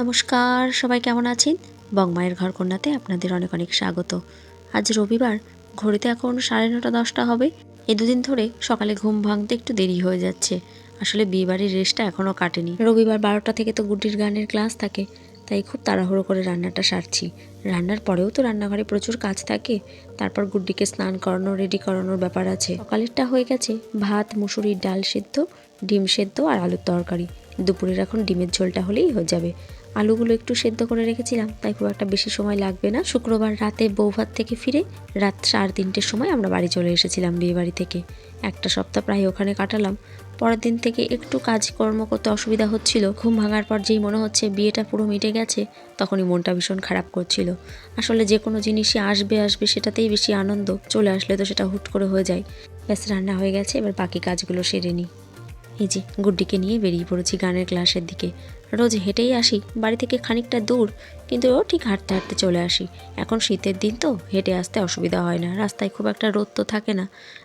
নমস্কার, সবাই কেমন আছেন? বংমায়ের ঘর কন্যাতে আপনাদের অনেক অনেক স্বাগত। আজ রবিবার, ঘড়িতে এখন সাড়ে নটা দশটা হবে। এই দুদিন ধরে সকালে ঘুম ভাঙতে একটু দেরি হয়ে যাচ্ছে। আসলে বিয়েবাড়ির রেস্টটা এখনও কাটেনি। রবিবার বারোটা থেকে তো গুড্ডির গানের ক্লাস থাকে, তাই খুব তাড়াহুড়ো করে রান্নাটা সারছি। রান্নার পরেও তো রান্নাঘরে প্রচুর কাজ থাকে, তারপর গুড্ডিকে স্নান করানো, রেডি করানোর ব্যাপার আছে। সকালেরটা হয়ে গেছে, ভাত, মুসুরির ডাল সেদ্ধ, ডিম সেদ্ধ আর আলুর তরকারি। দুপুরের এখন ডিমের ঝোলটা হলেই হয়ে যাবে। আলুগুলো একটু সেদ্ধ করে রেখেছিলাম, তাই খুব একটা বেশি সময় লাগবে না। শুক্রবার রাতে বৌভাত থেকে ফিরে রাত সাড়ে তিনটের সময় আমরা বাড়ি চলে এসেছিলাম বিয়ে বাড়ি থেকে। একটা সপ্তাহ প্রায় ওখানে কাটালাম। পরের দিন থেকে একটু কাজকর্ম করতে অসুবিধা হচ্ছিল। ঘুম ভাঙার পর যেই মনে হচ্ছে বিয়েটা পুরো মিটে গেছে, তখনই মনটা ভীষণ খারাপ করছিল। আসলে যে কোনো জিনিসই আসবে আসবে সেটাতেই বেশি আনন্দ। চলে আসলে তো সেটা হুট করে হয়ে যায়। ব্যাস, রান্না হয়ে গেছে, এবার বাকি কাজগুলো সেরে নিই। এই যে, গুড্ডিকে নিয়ে বেরিয়ে পড়েছি গানের ক্লাসের দিকে। রোজ হেঁটেই আসি, বাড়ি থেকে খানিকটা দূর, কিন্তু ও ঠিক হাঁটতে হাঁটতে চলে আসি। এখন শীতের দিন তো, হেঁটে আসতে অসুবিধা হয় না, রাস্তায় খুব একটা রোদ তো থাকে না,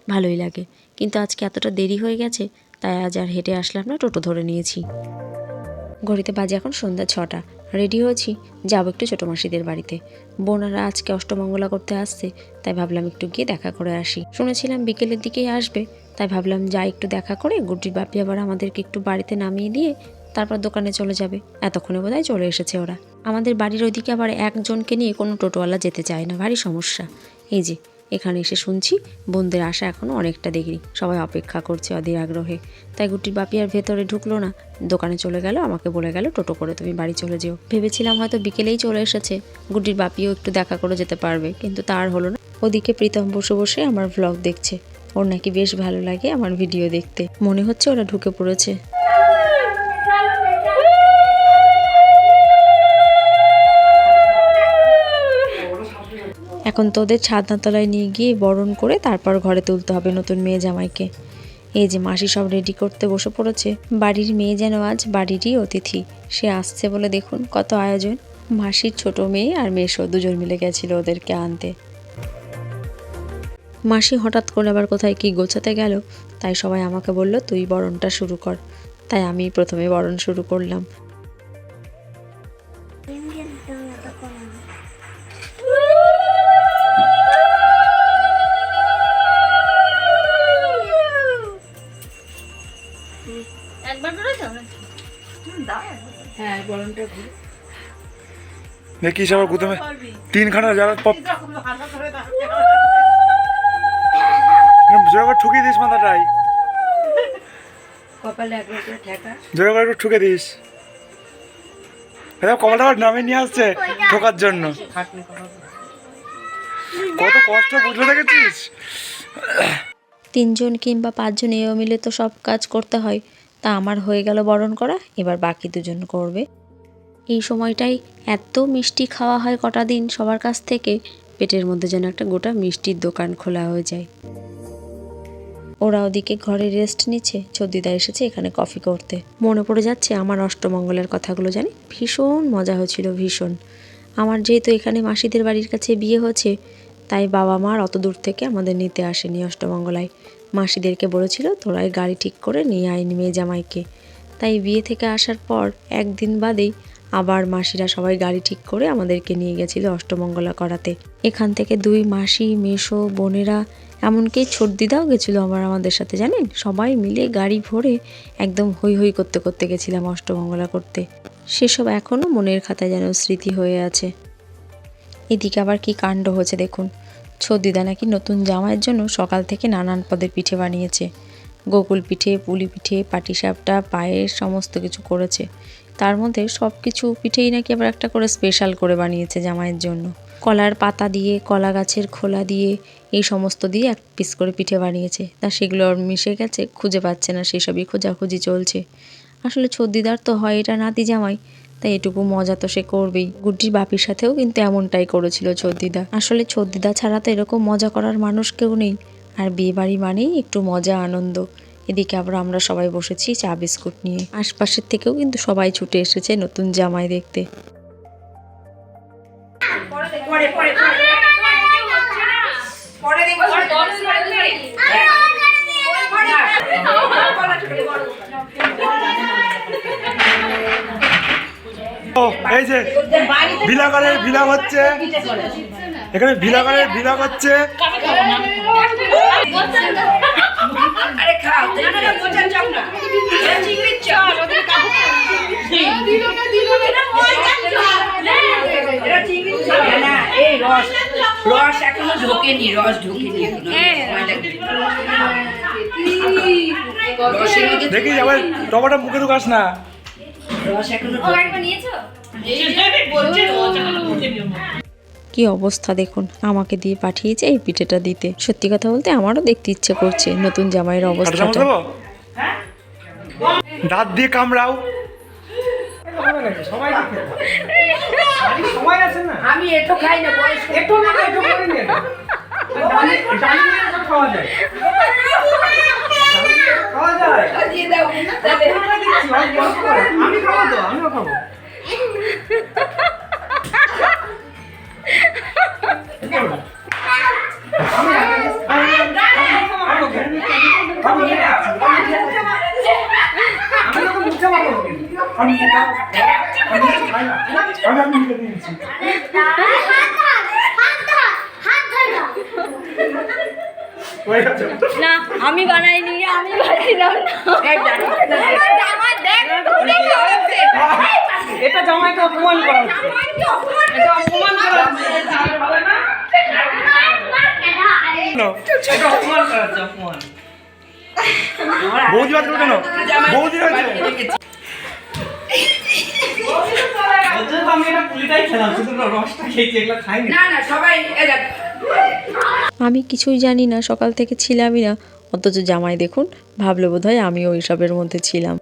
ভালোই লাগে। কিন্তু আজকে এতটা দেরি হয়ে গেছে, তাই আজ আর হেঁটে আসলাম না, টোটো ধরে নিয়েছি। ঘড়িতে বাজে এখন সন্ধ্যা ছটা, রেডি হয়েছি, যাব একটু ছোটো মাসিদের বাড়িতে। বোনারা আজকে অষ্টমঙ্গলা করতে আসছে, তাই ভাবলাম একটু গিয়ে দেখা করে আসি। শুনেছিলাম বিকেলের দিকেই আসবে, তাই ভাবলাম যাই একটু দেখা করে, গুড্ডির বাপি আবার আমাদেরকে একটু বাড়িতে নামিয়ে দিয়ে তারপর দোকানে চলে যাবে। এতক্ষণে বোধহয় চলে এসেছে ওরা। আমাদের বাড়ির ওইদিকে আবার একজনকে নিয়ে কোনো টোটোওয়ালা যেতে চায় না। ভারী সমস্যা। এই যে, এখানে এসে শুনছি, বোনদের আসা এখনও অনেকটা দেরি সবাই অপেক্ষা করছে অধীর আগ্রহে। তাই গুটির বাপি আর ভেতরে ঢুকলো না। দোকানে চলে গেল, আমাকে বলে গেল, টোটো করে তুমি বাড়ি চলে যেও। ভেবেছিলাম হয়তো বিকেলেই চলে এসেছে। গুটির বাপিও একটু দেখা করে যেতে পারবে, কিন্তু তার হলো না। ওদিকে প্রীতম বসে বসে আমার ভ্লগ দেখছে। ওর নাকি বেশ ভালো লাগে আমার ভিডিও দেখতে। মনে হচ্ছে ওরা ঢুকে পড়েছে। এখন তোদের ছাদনাতলায় নিয়ে গিয়ে বরণ করে তারপর ঘরে তুলতে হবে নতুন মেয়ে জামাইকে। এই যে মাসি সব রেডি করতে বসে পড়েছে, বাড়ির মেয়ে যেন আজ বাড়িরই অতিথি। সে আসছে বলে দেখুন কত আয়োজন। মাসির ছোট মেয়ে আর মেশো দুজন মিলে গেছিল ওদেরকে আনতে। মাসি হঠাৎ করে আবার কোথায় কি গোছাতে গেল, তাই সবাই আমাকে বলল, তুই বরণটা শুরু কর। তাই আমি প্রথমে বরণ শুরু করলাম। দেখি সবার প্রথমে তিনখানা যারা পপ জোরে করে ঠুকিয়ে দিস মাথাটাই ঠেকা। জোরে করে একটু ঠুকে দিস। কপালটা আবার নামে নিয়ে আসছে ঠোকার জন্য। কত কষ্ট বুঝলে দেখেছিস? তিনজন কিংবা পাঁচজন এও মিলে তো সব কাজ করতে হয়। তা আমার হয়ে গেল বরণ করা এবার বাকি দুজন করবে। এই সময়টাই এত মিষ্টি খাওয়া হয় কটা দিন সবার কাছ থেকে, পেটের মধ্যে যেন একটা গোটা মিষ্টির দোকান খোলা হয়ে যায়। ওরা ওদিকে ঘরে রেস্ট নিচ্ছে। ছদ্দিদা এসেছে এখানে কফি করতে। মনে পড়ে যাচ্ছে আমার অষ্টমঙ্গলের কথাগুলো জানি। ভীষণ মজা হয়েছিল ভীষণ। আমার যেহেতু এখানে মাসিদের বাড়ির কাছে বিয়ে হয়েছে তাই বাবা মার অত দূর থেকে আমাদের নিতে আসেনি অষ্টমঙ্গলায়। মাসিদেরকে বলেছিল, তোরাই গাড়ি ঠিক করে নিয়ে আইনি মেয়ে জামাইকে। তাই বিয়ে থেকে আসার পর একদিন বাদেই আবার মাসিরা সবাই গাড়ি ঠিক করে আমাদেরকে নিয়ে গেছিল অষ্টমঙ্গলা করাতে। এখান থেকে দুই মাসি মেশো বোনেরা, এমনকি দিদাও গেছিল আমার আমাদের সাথে, জানেন? সবাই মিলে গাড়ি ভরে একদম হই হই করতে করতে গেছিলাম অষ্টমঙ্গলা করতে। সেসব এখনও মনের খাতায় যেন স্মৃতি হয়ে আছে। এদিকে আবার কি কাণ্ড হয়েছে দেখুন। ছদিদা নাকি নতুন জামাইয়ের জন্য সকাল থেকে নানান পদের পিঠে বানিয়েছে। গোকুল পিঠে, পুলি পিঠে, পাটিসাপটা পায়ের সমস্ত কিছু করেছে। তার মধ্যে সব কিছু পিঠেই নাকি আবার একটা করে স্পেশাল করে বানিয়েছে জামাইয়ের জন্য। কলার পাতা দিয়ে, কলা গাছের খোলা দিয়ে, এই সমস্ত দিয়ে এক পিস করে পিঠে বানিয়েছে। তা সেগুলো ওর মিশে গেছে, খুঁজে পাচ্ছে না, সেসবই খোঁজাখুঁজি চলছে। আসলে ছদ্দিদার তো হয় এটা নাতি জামাই, তাই এটুকু মজা তো সে করবেই। গুড্ডির বাপির সাথেও কিন্তু এমনটাই করেছিল ছদ্দিদা আসলে ছদ্দিদা ছাড়া তো এরকম মজা করার মানুষ কেউ নেই, আর বিয়ে বাড়ি মানেই একটু মজা, আনন্দ। এদিকে আবার আমরা সবাই বসেছি চা বিস্কুট নিয়ে। আশপাশের থেকেও কিন্তু সবাই ছুটে এসেছে নতুন জামাই দেখতে। পরে পরে পরে দেখব ও এই যে ভিলা করে ভিলা হচ্ছে। এখানে ভিলা করে ভিলা হচ্ছে। রস। রস এখনও ঢোকেনি রস ঢোকেনি দেখি আবার টমাটো মুখে ঢুকাস না। রস এখনও কি অবস্থা দেখুন আমাকে দিয়ে পাঠিয়েছে এই পিঠেটা দিতে। সত্যি কথা বলতে আমারও দেখতে ইচ্ছে করছে নতুন জামাইয়ের অবস্থাটা। দাঁত দিয়ে কামড়াও। আমি খাই না একটু না একটু করে খাওয়া যায়? খাওয়া যায়? দাও। আমি আমিও খাব। আমি আমি আমি হয়ে না। আমি বানাইনি আমি বানাইলাম না এটা জামাইকে অপমান করা এটা অপমান করা এটা অপমান করা অপমান বৌদি বাদ কেন? বৌদি আমি কিছুই জানি না, সকাল থেকে ছিলামই না। অথচ জামাই দেখুন, ভাবলো বোধ হয় আমিও ওইসবের মধ্যে ছিলাম।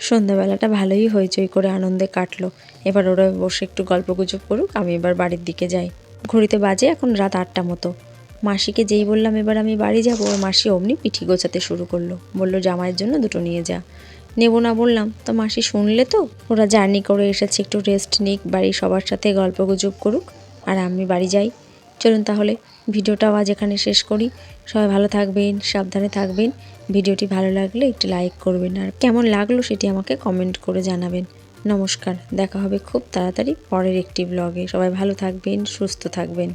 সন্ধ্যাবেলাটা ভালোই হইচই করে আনন্দে কাটলো। এবার ওরা বসে একটু গল্প গুজব করুক, আমি এবার বাড়ির দিকে যাই। ঘড়িতে বাজে এখন রাত আটটা মতো। মাসিকে যেই বললাম এবার আমি বাড়ি যাব ওর মাসি অমনি পিঠি গোছাতে শুরু করল। বলল, জামাইয়ের জন্য দুটো নিয়ে যা। নেব না বললাম। তো মাসি শুনলে তো? ওরা জার্নি করে এসেছে, একটু রেস্ট নিক, বাড়ির সবার সাথে গল্প গুজব করুক, আর আমি বাড়ি যাই। চলুন তাহলে, ভিডিওটাও আজ এখানে শেষ করি। সবাই ভালো থাকবেন, সাবধানে থাকবেন। ভিডিওটি ভালো লাগলে একটু লাইক করবেন, আর কেমন লাগল সেটি আমাকে কমেন্ট করে জানাবেন। নমস্কার, দেখা হবে খুব তাড়াতাড়ি পরের একটি ব্লগে সবাই ভালো থাকবেন, সুস্থ থাকবেন।